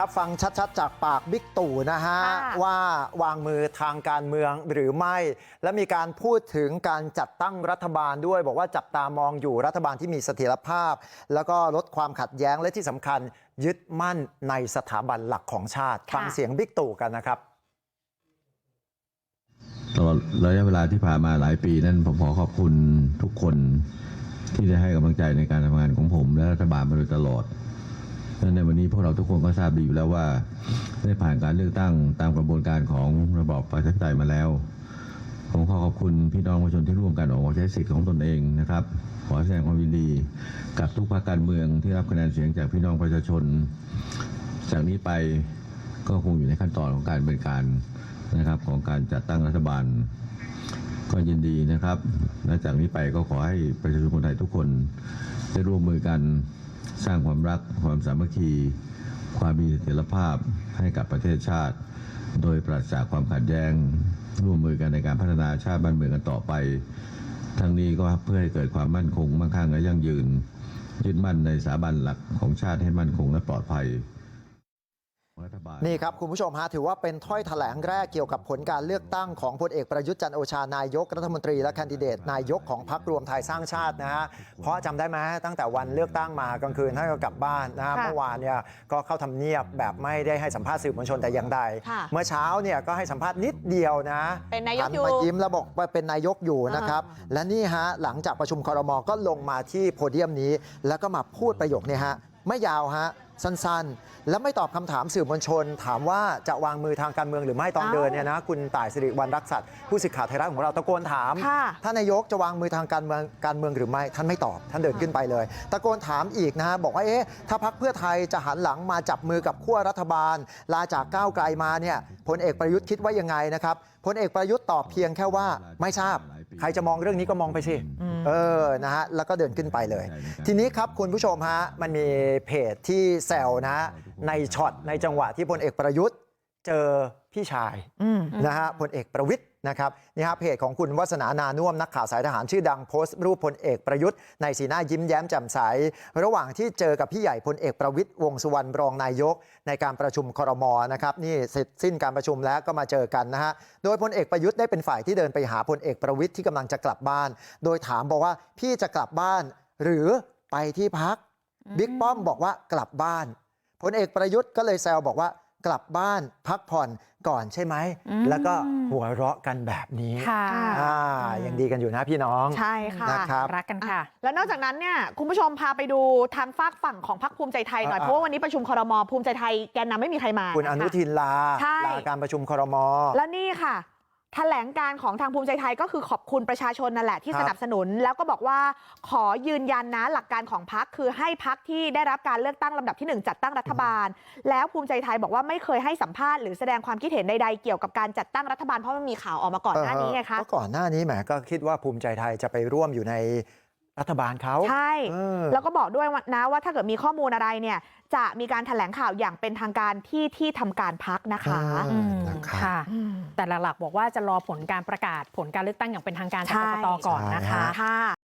รับฟังชัดๆ จากปากบิ๊กตู่นะฮะค่ะว่าวางมือทางการเมืองหรือไม่ และมีการพูดถึงการจัดตั้งรัฐบาลด้วย บอกว่าจับตามองอยู่รัฐบาลที่มีเสถียรภาพ แล้วก็ลดความขัดแย้งและที่สำคัญยึดมั่นในสถาบันหลักของชาติค่ะฟังเสียงบิ๊กตู่กันนะครับตลอดระยะเวลาที่ผ่านมาหลายปีนั้นผมขอขอบคุณทุกคนที่ได้ให้กำลังใจในการทำงานของผม และรัฐบาลมาโดยตลอด และในวันนี้พวกเราทุกคนก็ทราบดีอยู่แล้วว่า ได้ผ่านการเลือกตั้งตามกระบวนการของระบอบประชาธิปไตยมาแล้ว ผมขอขอบคุณพี่น้องประชาชนที่ร่วมกันออกมาใช้สิทธิ์ของตนเองนะครับ ขอแสดงความยินดีกับทุกภาคการเมืองที่รับคะแนนเสียงจากพี่น้องประชาชน จากนี้ไปก็คงอยู่ในขั้นตอนของการดำเนินการนะครับของการจัดตั้งรัฐบาล ก็ยินดีนะครับ และจากนี้ไปก็ขอให้ประชาชนคนไทยทุกคนได้ร่วมมือกัน สร้างความรักความสามัคคี ความมีเสถียรภาพให้กับประเทศชาติ โดยปราศจากความขัดแย้งร่วมมือกันในการพัฒนาชาติบ้านเมืองกันต่อไป ทั้งนี้ก็เพื่อให้เกิดความมั่นคงมั่งคั่งและยั่งยืนยึดมั่นในสถาบันหลักของชาติให้มั่นคงและปลอดภัย นี่ครับคุณผู้ชมฮะถือว่าเป็นถ้อยแถลงแรกเกี่ยวกับผลการเลือกตั้งของพลเอกประยุทธ์จันทร์โอชานายกรัฐมนตรีและแคนดิเดตนายกของพรรครวมไทยสร้างชาตินะฮะเพราะจำได้ไหมตั้งแต่วันเลือกตั้งมากลางคืนท่านก็กลับบ้านนะฮะค่ะเมื่อวานเนี่ยก็เข้าทำเนียบแบบไม่ได้ให้สัมภาษณ์สื่อมวลชนแต่อย่างใดค่ะเมื่อเช้าเนี่ยก็ให้สัมภาษณ์นิดเดียวนะเป็นนายกหันอยู่มายิ้มแล้วบอกว่าเป็นนายกอยู่นะครับและนี่ฮะหลังจากประชุมครมก็ลงมาที่โพเดียมนี้ แล้วก็มาพูดประโยคนี้ฮะไม่ยาวฮะ สั้นๆและไม่ตอบคำถามสื่อมวลชนถามว่าจะวางมือทางการเมืองหรือไม่ตอนเอ้าเดินเนี่ยนะคุณต่ายสิริวัณรักษัตริย์ผู้สื่อข่าวไทยรัฐของเราตะโกนถามค่ะท่านนายกจะวางมือทางการเมืองการเมืองหรือไม่ท่านไม่ตอบท่านเดินขึ้นไปเลย ตะโกนถามอีกนะฮะบอกว่าเอ๊ะถ้าพักเพื่อไทยจะหันหลังมาจับมือกับขั้วรัฐบาล ลาจากก้าวไกลมาเนี่ยพลเอกประยุทธ์คิดว่ายังไงนะครับพลเอกประยุทธ์ตอบเพียงแค่ว่าไม่ทราบ ใครจะมองเรื่องนี้ก็มองไปสิเออนะฮะแล้วก็เดินขึ้นไปเลย ทีนี้ครับคุณผู้ชมฮะมันมีเพจที่แซวนะในช็อตในจังหวะที่พลเอกประยุทธ์เจอพี่ชายอืมนะฮะพลเอกประวิทย์นะครับนี่ฮะเพจของคุณวัฒนานานุ่วมนักข่าวสายทหารชื่อดังโพสต์รูปพลเอกประยุทธ์ในสีหน้ายิ้มแย้มแจ่มใส ระหว่างที่เจอกับพี่ใหญ่พลเอกประวิทย์วงษ์สุวรรณรองนายก ในการประชุมครมนะครับนี่เสร็จสิ้นการประชุมแล้วก็มาเจอกันนะฮะโดยพลเอกประยุทธ์ได้เป็นฝ่ายที่เดินไปหาพลเอกประวิทย์ที่กำลังจะกลับบ้าน โดยถามบอกว่าพี่จะกลับบ้านหรือไปที่พัก บิ๊กป้อมบอกว่ากลับบ้านพลเอกประยุทธ์ก็เลยแซวบอกว่ากลับบ้านพักผ่อนก่อนใช่ไหมอืมแล้วก็หัวเราะกันแบบนี้ค่ะอ่ายังดีกันอยู่นะพี่น้องใช่ค่ะนะครับรักกันค่ะ แล้วนอกจากนั้นเนี่ยคุณผู้ชมพาไปดูทางฝากฝั่งของพรรคภูมิใจไทยหน่อยอ่าเพราะว่าวันนี้ประชุมครมภูมิใจไทยแกนนำไม่มีใครมาคุณอนุทินลาใช่ลาการประชุมครมแล้วนี่ค่ะ แถลงการของทางภูมิใจไทยก็คือขอบคุณประชาชนนั่นแหละที่สนับสนุนแล้วก็บอกว่าขอยืนยันนะหลักการของพักคือให้พักที่ได้รับการเลือกตั้งลำดับที่หนึ่งจัดตั้งรัฐบาล แล้วภูมิใจไทยบอกว่าไม่เคยให้สัมภาษณ์หรือแสดงความคิดเห็นใดๆเกี่ยวกับการจัดตั้งรัฐบาลเพราะมันมีข่าวออกมาก่อนหน้านี้ไงคะก็ก่อนหน้านี้แหมก็คิดว่าภูมิใจไทยจะไปร่วมอยู่ใน รัฐบาลเขาใช่เออแล้วก็บอกด้วยว่านะว่าถ้าเกิดมีข้อมูลอะไรเนี่ยจะมีการแถลงข่าวอย่างเป็นทางการที่ที่ทำการพักนะคะอ่าอืมนะครับค่ะอืมแต่หลักๆบอกว่าจะรอผลการประกาศผลการเลือกตั้งอย่างเป็นทางการจากใช่กกตก่อนนะคะใช่ฮะค่ะ